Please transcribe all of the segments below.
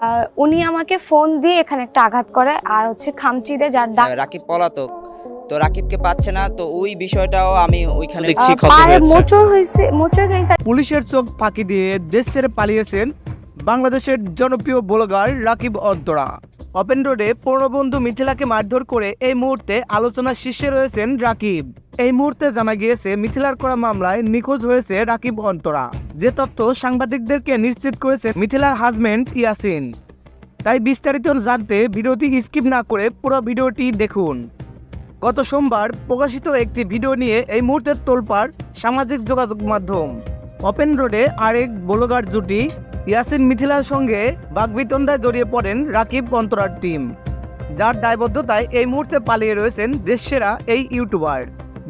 আহ, উনি আমাকে ফোন দিয়ে এখানে একটা আঘাত করে আর হচ্ছে খামচি দে যার ডাক রাকিব পলাতক। তো রাকিবকে পাচ্ছে না তো ওই বিষয়টাও আমি ওইখানে দেখছি ক্ষত হয়েছে। মোচর হইছে মোচর খাইছে পুলিশের চোখ ফাঁকি দিয়ে দেশ ছেড়ে পালিয়েছেন বাংলাদেশের জনপ্রিয় ব্লগার রাকিব অন্তরা ওপেন রোডে পূর্ণবন্ধু মিথিলাকে মারধর করে এই মুহূর্তে আলোচনার শীর্ষে রয়েছেন রাকিব। এই মুহূর্তে জানা গিয়েছে, মিথিলার করা মামলায় নিখোঁজ হয়েছে রাকিব অন্তরা। যে তথ্য সাংবাদিকদেরকে নিশ্চিত করেছে মিথিলার হাজবেন্ড ইয়াসিন। তাই বিস্তারিত জানতে ভিডিওটি স্কিপ না করে পুরো ভিডিওটি দেখুন। গত সোমবার প্রকাশিত একটি ভিডিও নিয়ে এই মুহূর্তে তোলপাড় সামাজিক যোগাযোগ মাধ্যম। ওপেন রোডে আরেক ব্লগার জুটি ইয়াসিন মিথিলার সঙ্গে বাগবিতন্দায় জড়িয়ে পড়েন রাকিব অন্তরার টিম, যার দায়বদ্ধতায় এই মুহূর্তে পালিয়ে রয়েছেন দেশসেরা এই ইউটিউবার।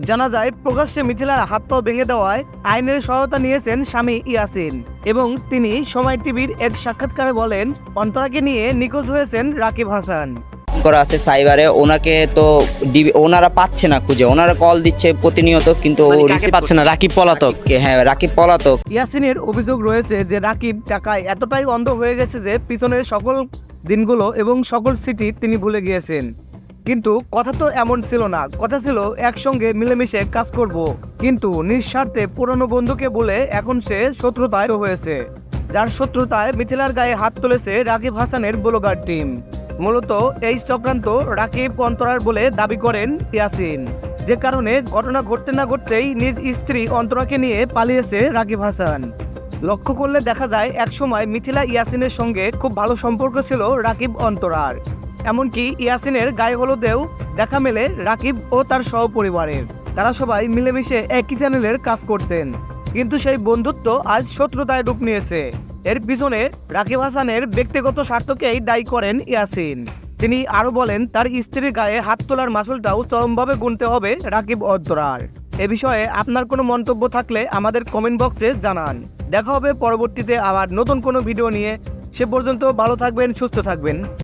জানা যায়, প্রকাশ্যে মিথিলার হাত পা ভেঙে দেওয়ায় আইনের সহায়তা নিয়েছেন স্বামী ইয়াসিন এবং তিনি সময় টিভির এক সাক্ষাৎকারে বলেন অন্তরাকে নিয়ে নিখোঁজ হয়েছেন রাকিব হাসান। করা আছে সাইবারে ওনাকে তো ডিবি- ওনারা পাচ্ছে না খুঁজে। ওনারা কল দিচ্ছে প্রতিনিয়ত কিন্তু ও মানে পাচ্ছে না? রাকিব পলাতক। হ্যাঁ রাকিব পলাতক। ইয়াসিনের অভিযোগ রয়েছে যে রাকিব টাকায় এতটাই অন্ধ হয়ে গেছে যে পিছনের সকল দিনগুলো এবং সকল সিটি তিনি ভুলে গিয়েছেন। কিন্তু কথা তো এমন ছিল না। কথা ছিল একসঙ্গে মিলেমিশে কাজ করব। কিন্তু নিঃস্বার্থে পুরনো বন্ধুকে বলে এখন সে শত্রুতায় হয়েছে। যার শত্রুতায় মিথিলার গায়ে হাত তুলেছে রাকিব হাসানের ব্লগার টিম। মূলত এই চক্রান্ত রাকিব অন্তরার বলে দাবি করেন ইয়াসিন। যে কারণে ঘটনা ঘটতে না ঘটতেই নিজ স্ত্রী অন্তরাকে নিয়ে পালিয়েছে রাকিব হাসান। লক্ষ্য করলে দেখা যায়, একসময় মিথিলা ইয়াসিনের সঙ্গে খুব ভালো সম্পর্ক ছিল রাকিব অন্তরার। এমনকি ইয়াসিনের গায়ে হলুদেও দেখা মেলে রাকিব ও তার সহপরিবারের তারা সবাই মিলেমিশে একই চ্যানেলের কাজ করতেন। কিন্তু সেই বন্ধুত্ব আজ শত্রুতায় রূপ নিয়েছে। এর পিছনে রাকিব হাসানের ব্যক্তিগত স্বার্থকেই দায়ী করেন ইয়াসিন। তিনি আরও বলেন, তার স্ত্রীর গায়ে হাত তোলার মাসুলটাও চরমভাবে গুনতে হবে রাকিব অদ্দরার এ বিষয়ে আপনার কোনো মন্তব্য থাকলে আমাদের কমেন্ট বক্সে জানান। দেখা হবে পরবর্তীতে আবার নতুন কোনো ভিডিও নিয়ে। সে পর্যন্ত ভালো থাকবেন, সুস্থ থাকবেন।